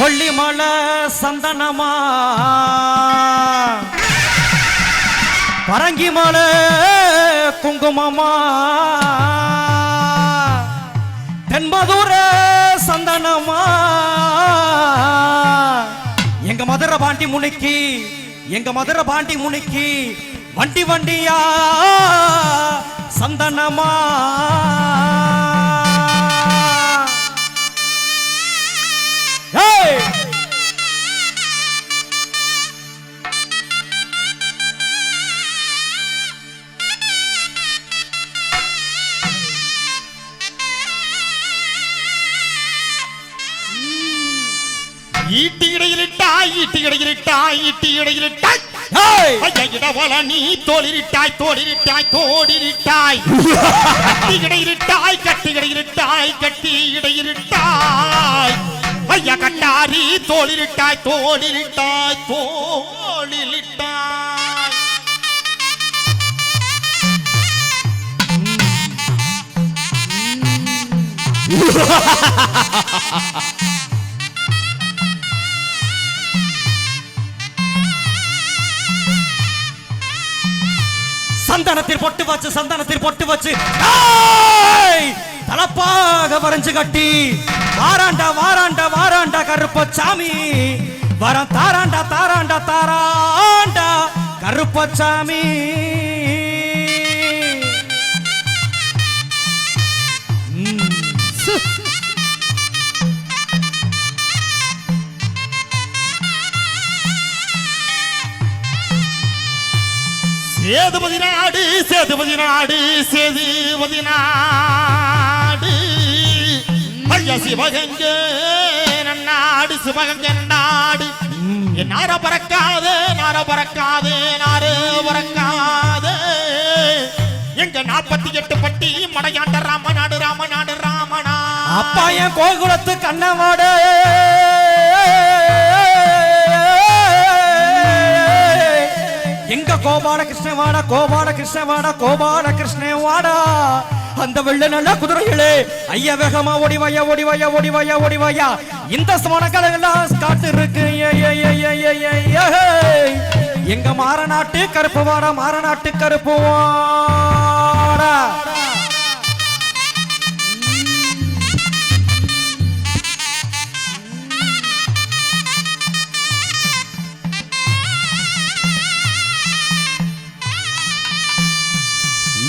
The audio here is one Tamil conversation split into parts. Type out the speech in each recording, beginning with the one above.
கொல்லிமலை சந்தனமா? பரங்கி மலை குங்குமமா? தென்மதுர சந்தனமா? எங்க மதுரை பாண்டி முனிக்கு எங்க மதுரை பாண்டி முனிக்கு வண்டி வண்டியா சந்தனமா? ஈட்டி இடையிலிட்டாய் ஈட்டி இடையிலிட்டாய் இடவள நீ தோளிரிட்டாய் தோளிரிட்டாய் தோடிரிட்டாய். கட்டி இடையிலிட்டாய் கட்டி இடையிலிட்டாய் கட்டி இடையிலிட்டாய் ஐயா கட்டாரி தோளிரிட்டாய் தோடிரிட்டாய் தோளிலிட்டாய். சந்தனத்தில் பொட்டு வச்சு சந்தானத்தில் பொட்டு வச்சு. தலப்பாக வரைஞ்சு கட்டி. வாராண்டா வாராண்டா வாராண்டா கருப்பசாமி. வரம் தாராண்டா தாராண்டா தாராண்டா கருப்ப சாமி சேதுபதி நாடு சேதுபதி நாடு சேதுபதி நாடு. ஐயா சிவகங்க நாடு சிவகங்க நாடு. நார பறக்காதே நார பறக்காதே நாரு பறக்காது. எங்க நாற்பத்தி எட்டு பட்டி மடையாண்ட ராமநாடு ராமநாடு ராமனா அப்பா என் கோகுலத்து கண்ணவாடு எங்க கோபால கிருஷ்ணவாடா கோபால கிருஷ்ணவாடா கோபால கிருஷ்ணவாடா அந்த வெள்ள நல்ல குதிரைகளே ஐயா வேகமா ஓடி வாயா ஓடி வாயா ஓடி வாயா ஓடி வாயா. இந்த சமணக்கலெல்லாம் காட்டு இருக்கு ஏ, ஏ, ஏ, எங்க மாறநாட்டு கருப்பு வாடா மாறநாட்டு கருப்பு வாடா.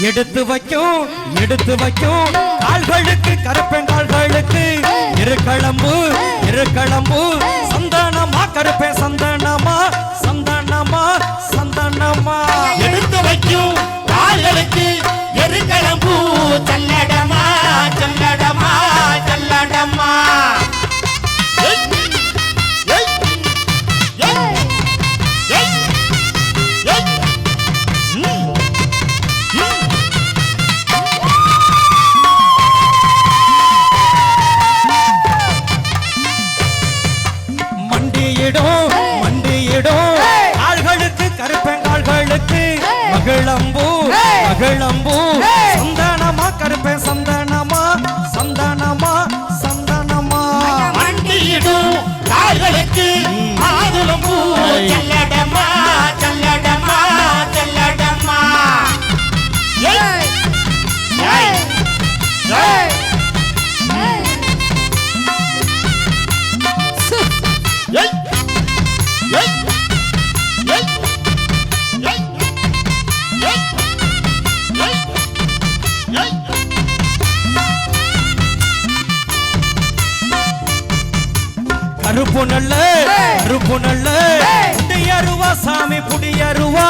எடுத்து வைக்கும் எடுத்து வைக்கும். கால்களுக்கு கருப்பெங்கால்களுக்கு இரு களம்பு இரு களம்பு. சந்தானமா கருப்பேன் சந்தானமா. மகிழம்பூ கருப்பு நல்ல கருப்பு நல்ல புடியருவா சாமி புடியருவா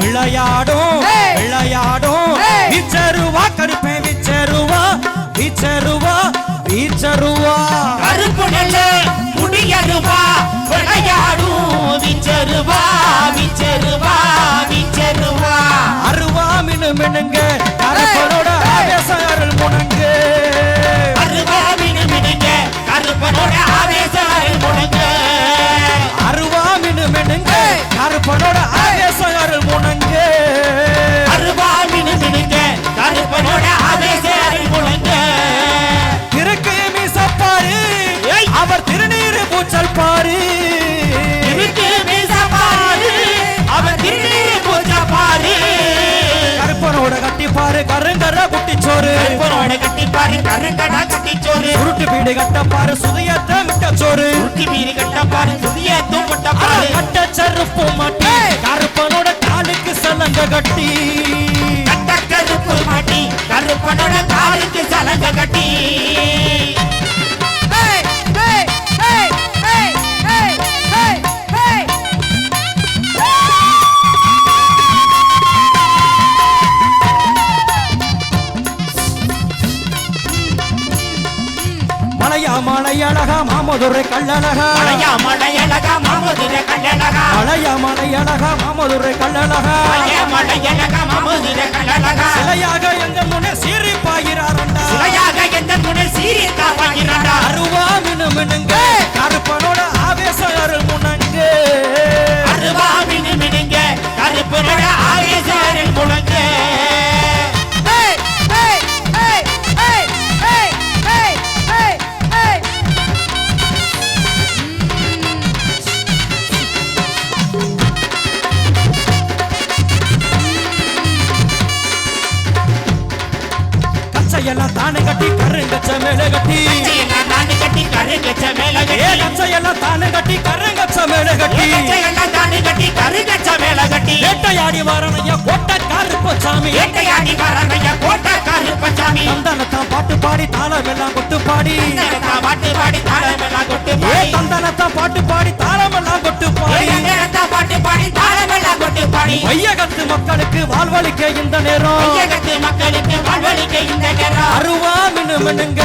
விளையாடும் விளையாடும். வீச்சருவா கருப்பேன் வீச்சருவா. வீச்சருவா சுதையத்த மிட்ட சோறு. மீறி கட்டப்பாரு சுதிய தூப்பட்ட பாரு கட்ட மலையழகா மாமதுரை கள்ளழகா. மலையா மலையழகா மாமதுரை கல்லழகா மலையா மலையழகா மாமதுரை கள்ளழகா. மலையா மலையழகா மாமதுரை கல்லழகா சிலையாக எங்க முன்னே சீறி பாயிராரண்டா சிலையாக எந்த சீரியத்தா வாங்கிறாண்டா அருவா மினு மினுங்க கருப்பனோட தானே கட்டி கருங்கச்ச மேல கட்டி. தானே கட்டி கருங்கச்ச மேல ஏ கட்டி கச்சையெல்லாம் தானே கட்டி கருங்கச்ச மேல கட்டி. கச்சையெல்லாம் தாண்டி கட்டி கருங்கச்ச மேல கட்டி வேட்டையாடி வரணைய கோட்டை கருப்பு சாமி. வேட்டையாடி வரைய கோட்டை தந்தனத்தான் பாட்டு பாடி தாளம் எல்லாம் கொட்டு பாடி. பாட்டு பாடி தாளமெல்லாம் கொட்டு பாடி தந்தனத்தான் பாட்டு பாடி தாளம் எல்லாம் கொட்டு பாடி. பாடி வையகத்து மக்களுக்கு வாழ்வழிக்க இந்த நேரம். வையகத்து மக்களுக்கு வாழ்வழிக்க இந்த நேரம். அருவா மினு மினுங்க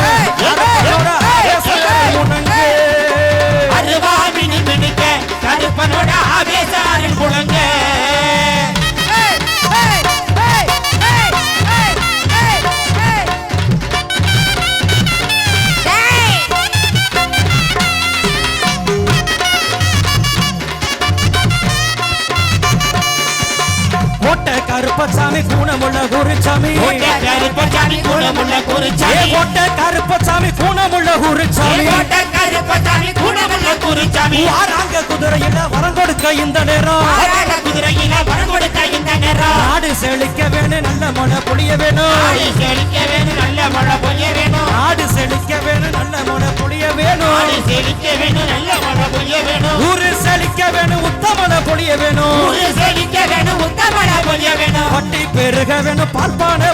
கூணமுள்ள கோட்டை கருப்பசாமி குணமுள்ள குருச்சாமி கோட்டை கருப்பசாமி கூணமுள்ள குருசாமி கோட்டை கருப்பசாமி குணமுள்ள குருச்சாமி ஆறாங்க குதிரையில வரம் கொடுக்க இந்த நேரம். குதிரையில வரம் கொடுத்த இந்த நேரம். நாடு செழிக்க வேணும் நல்ல மழை பொழிய வேணும். ஆடி செழிக்க வேணும் நல்ல மழை பொய்ய வேணும். நாடு செழிக்க வேணும் நல்ல மழை பொழிய வேணும். ஆடி செழிக்க வேணும் நல்ல மழை பொய்ய வேணும். ஊரு செழிக்க வேணும் உத்தமலை பொழிய வேணும். பெருக வேணும் பார்ப்பான.